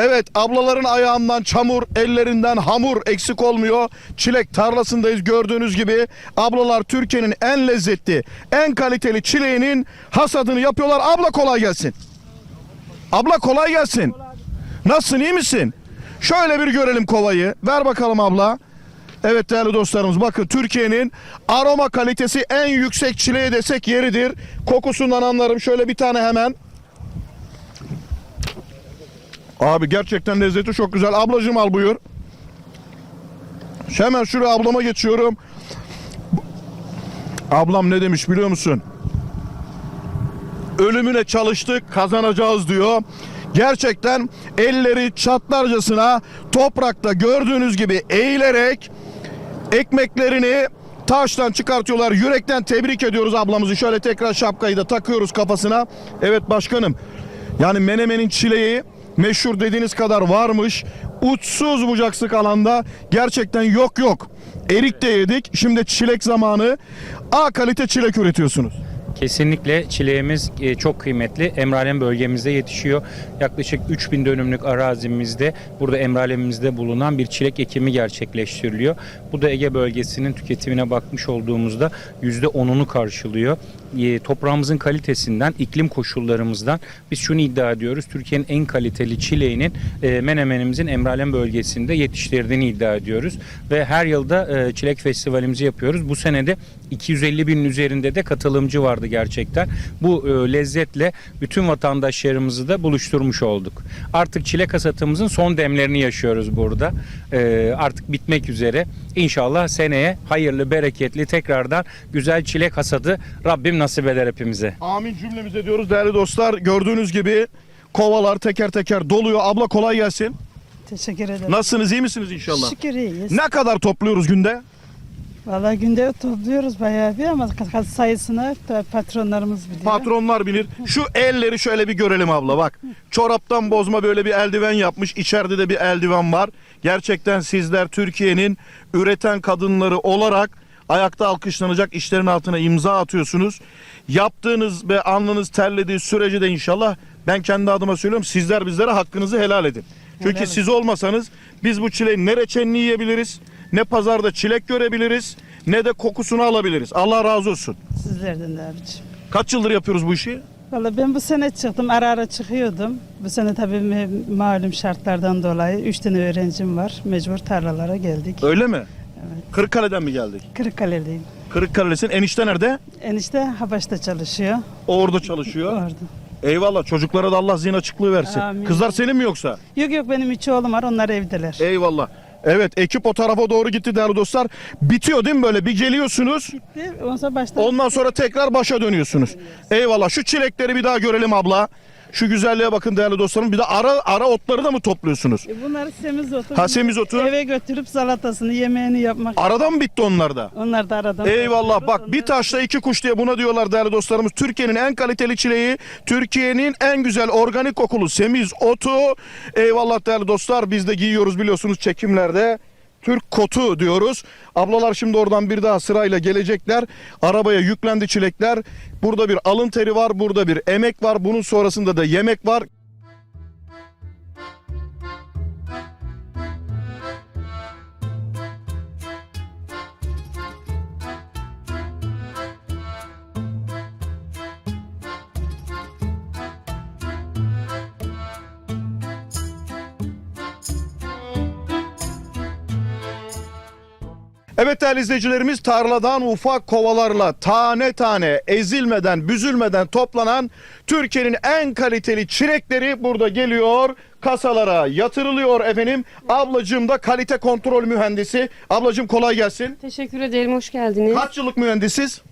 Evet ablaların ayağından çamur, ellerinden hamur eksik olmuyor. Çilek tarlasındayız gördüğünüz gibi. Ablalar Türkiye'nin en lezzetli, en kaliteli çileğinin hasadını yapıyorlar. Abla kolay gelsin. Abla kolay gelsin. Nasılsın iyi misin? Şöyle bir görelim kovayı. Ver bakalım abla. Evet değerli dostlarımız bakın Türkiye'nin aroma kalitesi en yüksek çileği desek yeridir. Kokusundan anlarım. Şöyle bir tane hemen. Abi gerçekten lezzeti çok güzel. Ablacığım al buyur. Hemen şuraya ablama geçiyorum. Ablam ne demiş biliyor musun? Ölümüne çalıştık kazanacağız diyor. Gerçekten elleri çatlarcasına toprakta gördüğünüz gibi eğilerek ekmeklerini taştan çıkartıyorlar. Yürekten tebrik ediyoruz ablamızı. Şöyle tekrar şapkayı da takıyoruz kafasına. Evet başkanım. Yani Menemen'in çileği meşhur dediğiniz kadar varmış. Uçsuz bucaksız alanda gerçekten yok yok. Erik de yedik. Şimdi çilek zamanı. A kalite çilek üretiyorsunuz. Kesinlikle çileğimiz e, çok kıymetli. Emralem bölgemizde yetişiyor. Yaklaşık 3000 dönümlük arazimizde burada Emralemimizde bulunan bir çilek ekimi gerçekleştiriliyor. Bu da Ege bölgesinin tüketimine bakmış olduğumuzda %10'unu karşılıyor. E, Toprağımızın kalitesinden, iklim koşullarımızdan biz şunu iddia ediyoruz. Türkiye'nin en kaliteli çileğinin e, Menemenimizin Emralem bölgesinde yetiştirdiğini iddia ediyoruz. Ve her yılda e, çilek festivalimizi yapıyoruz. Bu senede 250 binin üzerinde de katılımcı vardı gerçekten. Bu e, lezzetle bütün vatandaşlarımızı da buluşturmuş olduk. Artık çilek hasatımızın son demlerini yaşıyoruz burada. Artık bitmek üzere. İnşallah seneye hayırlı, bereketli tekrardan güzel çilek hasadı Rabbim nasip eder hepimize. Amin cümlemize diyoruz değerli dostlar. Gördüğünüz gibi kovalar teker teker doluyor. Abla kolay gelsin. Teşekkür ederim. Nasılsınız iyi misiniz inşallah? Şükür iyiyiz. Ne kadar topluyoruz günde? Vallahi günde topluyoruz bayağı bir ama sayısını pa- patronlarımız biliyor. Patronlar bilir. Şu elleri şöyle bir görelim abla bak. Çoraptan bozma böyle bir eldiven yapmış. İçeride de bir eldiven var. Gerçekten sizler Türkiye'nin üreten kadınları olarak ayakta alkışlanacak işlerin altına imza atıyorsunuz. Yaptığınız ve alnınız terlediği sürece de inşallah ben kendi adıma söylüyorum sizler bizlere hakkınızı helal edin. Çünkü Helal siz olmasanız biz bu çileğin ne reçelini yiyebiliriz, ne pazarda çilek görebiliriz, ne de kokusunu alabiliriz. Allah razı olsun. Sizlerden de abiciğim. Kaç yıldır yapıyoruz bu işi? Vallahi ben bu sene çıktım ara ara çıkıyordum. Bu sene tabii malum şartlardan dolayı üç tane öğrencim var. Mecbur tarlalara geldik. Öyle mi? Kırıkkale'den mi geldik? Kırıkkale'liyim. Kırıkkale'sin. Enişte nerede? Enişte Habaş'ta çalışıyor. O orada çalışıyor. Orada. Eyvallah. Çocuklara da Allah zihin açıklığı versin. Amin. Kızlar senin mi yoksa? Yok yok benim üç oğlum var onlar evdeler. Eyvallah. Evet ekip o tarafa doğru gitti değerli dostlar. Bitiyor değil mi böyle? Bir geliyorsunuz. Gitti. Ondan sonra baştan Ondan sonra tekrar başa dönüyorsunuz. Eyvallah. Şu çilekleri bir daha görelim abla. Şu güzelliğe bakın değerli dostlarım. Bir de ara ara otları da mı topluyorsunuz? E, bunları semizotu. Ha, semizotu. Eve götürüp salatasını yemeğini yapmak. Arada mı bitti onlar da? Onlar da aradan. Eyvallah bak bir taşla iki kuş diye buna diyorlar değerli dostlarımız. Türkiye'nin en kaliteli çileği, Türkiye'nin en güzel organik kokulu semiz otu. Eyvallah değerli dostlar biz de giyiyoruz biliyorsunuz çekimlerde. Türk kotu diyoruz. Ablalar şimdi oradan bir daha sırayla gelecekler. Arabaya yüklendi çilekler. Burada bir alın teri var, burada bir emek var. Bunun sonrasında da yemek var. Evet değerli izleyicilerimiz tarladan ufak kovalarla tane tane ezilmeden büzülmeden toplanan Türkiye'nin en kaliteli çilekleri burada geliyor kasalara yatırılıyor efendim. Ablacığım da kalite kontrol mühendisi. Ablacığım kolay gelsin. Teşekkür ederim, hoş geldiniz. Kaç yıllık mühendisiz?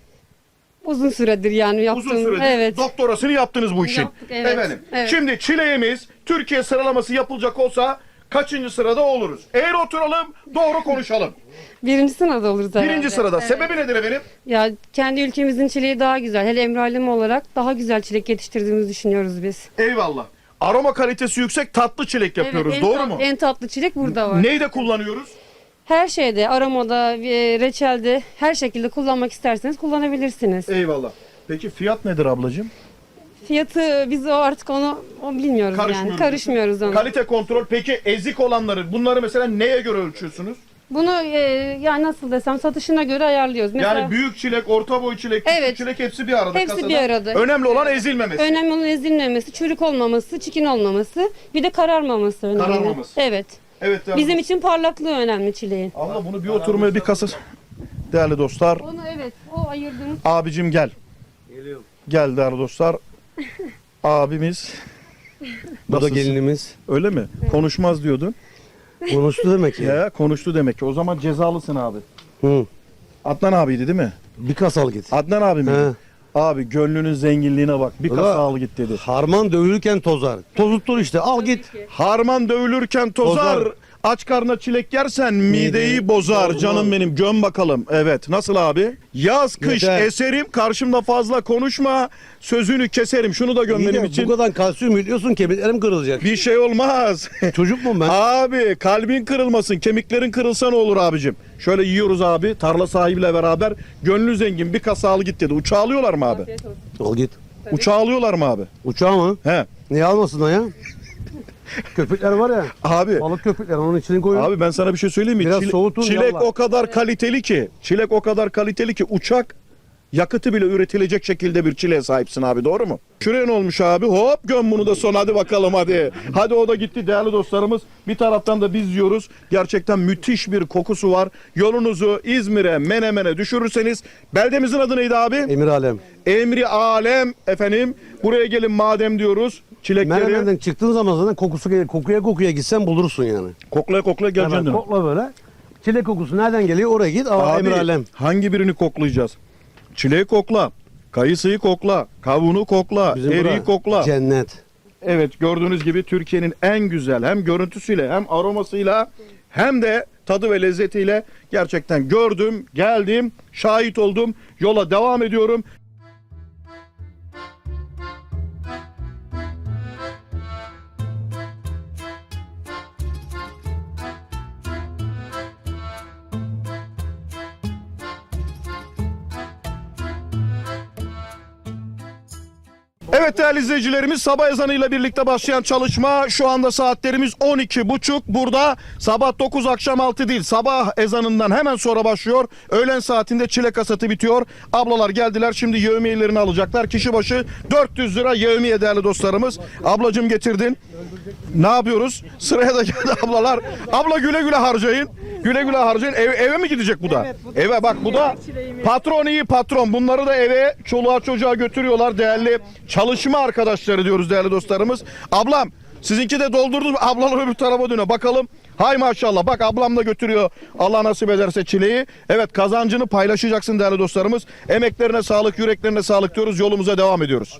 Uzun süredir yani yaptım. Uzun süredir Evet. doktorasını yaptınız bu işin. Yaptık, evet. Efendim. Evet. Şimdi çileğimiz Türkiye sıralaması yapılacak olsa kaçıncı sırada oluruz? Eğer oturalım doğru konuşalım. Birinci sırada oluruz herhalde. Birinci sırada. Evet. Sebebi nedir efendim? Ya kendi ülkemizin çileği daha güzel. Hele emralim olarak daha güzel çilek yetiştirdiğimizi düşünüyoruz biz. Eyvallah. Aroma kalitesi yüksek tatlı çilek yapıyoruz. Evet, en Doğru tat- mu? En tatlı çilek burada var. Neyde kullanıyoruz? Her şeyde, aromada, e, reçelde her şekilde kullanmak isterseniz kullanabilirsiniz. Eyvallah. Peki fiyat nedir ablacığım? Fiyatı biz o artık onu o bilmiyoruz yani. Karışmıyoruz. Karışmıyoruz ona. Kalite kontrol. Peki ezik olanları bunları mesela neye göre ölçüyorsunuz? Bunu e, yani nasıl desem satışına göre ayarlıyoruz. Mesela Yani büyük çilek, orta boy çilek, küçük Evet. çilek hepsi bir arada Hepsi kasada. bir arada. Önemli olan ezilmemesi. önemli olan ezilmemesi, çürük olmaması, çikin olmaması, bir de kararmaması önemli. Kararmaması. Evet. Evet. değerli Bizim için parlaklığı önemli çileğin. Abla bunu bir oturmaya bir kasa. Değerli dostlar, Onu evet, o ayırdığımız abicim gel. Gel değerli dostlar. Abimiz. Bu da Nasılsın? gelinimiz. Öyle mi? Konuşmaz diyordun. Konuştu demek ya. Ya konuştu demek ki. O zaman cezalısın abi. Hı. Adnan abiydi değil mi? Bir kas al git. Adnan abi mi? He. Abi gönlünün zenginliğine bak. Bir Ulan. kasa al git dedi. Harman dövülürken tozar. Tozuttur işte. Al git. Harman dövülürken tozar. Bozar. Aç karnına çilek yersen mideyi bozar. Canım benim göm bakalım. Evet nasıl abi? Yaz kış Yeter. eserim karşımda fazla konuşma. Sözünü keserim. Şunu da göm İyi benim de için. Bu kadar kalsiyum yüklüyorsun kemiklerim kırılacak. Bir şey olmaz. Çocuk mu ben? abi kalbin kırılmasın. Kemiklerin kırılsa ne olur abicim? Şöyle yiyoruz abi. Tarla sahibiyle beraber. Gönlü zengin bir kasa al git dedi. Uçağı alıyorlar mı abi? Afiyet olsun. Al git. Uçağı alıyorlar mı abi? Uçağı mı? He. Niye almasınlar ya? Köpekler var ya. Abi Balık köpekler onun içine koyun. Abi ben sana bir şey söyleyeyim mi? Biraz Çile- soğutun çilek yallah. o kadar kaliteli ki, çilek o kadar kaliteli ki uçak yakıtı bile üretilecek şekilde bir çileğe sahipsin abi doğru mu? Şuraya ne olmuş abi? Hop göm bunu da son hadi bakalım hadi. Hadi o da gitti değerli dostlarımız. Bir taraftan da biz yiyoruz. Gerçekten müthiş bir kokusu var. Yolunuzu İzmir'e, Menemen'e düşürürseniz beldemizin adı neydi abi? Emir Alem. Emri Alem efendim. Buraya gelin madem diyoruz. Çilekleri Menemen'den çıktığın zaman zaten kokusu gelir. Kokuya kokuya gitsen bulursun yani. koklaya koklaya Hemen geleceksin. kokla böyle. Çilek kokusu nereden geliyor? Oraya git. Aa, Abi Emir Alem. hangi birini koklayacağız? Çileği kokla, kayısıyı kokla, kavunu kokla, Bizim eriği kokla. Cennet. Evet gördüğünüz gibi Türkiye'nin en güzel hem görüntüsüyle hem aromasıyla hem de tadı ve lezzetiyle gerçekten gördüm, geldim, şahit oldum. Yola devam ediyorum. Evet değerli izleyicilerimiz sabah ezanıyla birlikte başlayan çalışma şu anda saatlerimiz 12.30 burada sabah 9 akşam 6 değil sabah ezanından hemen sonra başlıyor. Öğlen saatinde çilek hasatı bitiyor. Ablalar geldiler şimdi yevmiyelerini alacaklar. Kişi başı 400 lira yevmiye değerli dostlarımız. Ablacım getirdin. Ne yapıyoruz? Sıraya da geldi ablalar. Abla güle güle harcayın güle güle harcayın. Ev- eve mi gidecek bu da? Eve bak bu da patron iyi patron. Bunları da eve çoluğa çocuğa götürüyorlar değerli çalışma arkadaşları diyoruz değerli dostlarımız. Ablam sizinki de doldurdunuz mu? ablalar öbür tarafa dönüyor. Bakalım. Hay maşallah. Bak ablam da götürüyor. Allah nasip ederse çileği evet kazancını paylaşacaksın değerli dostlarımız. Emeklerine sağlık yüreklerine sağlık diyoruz. Yolumuza devam ediyoruz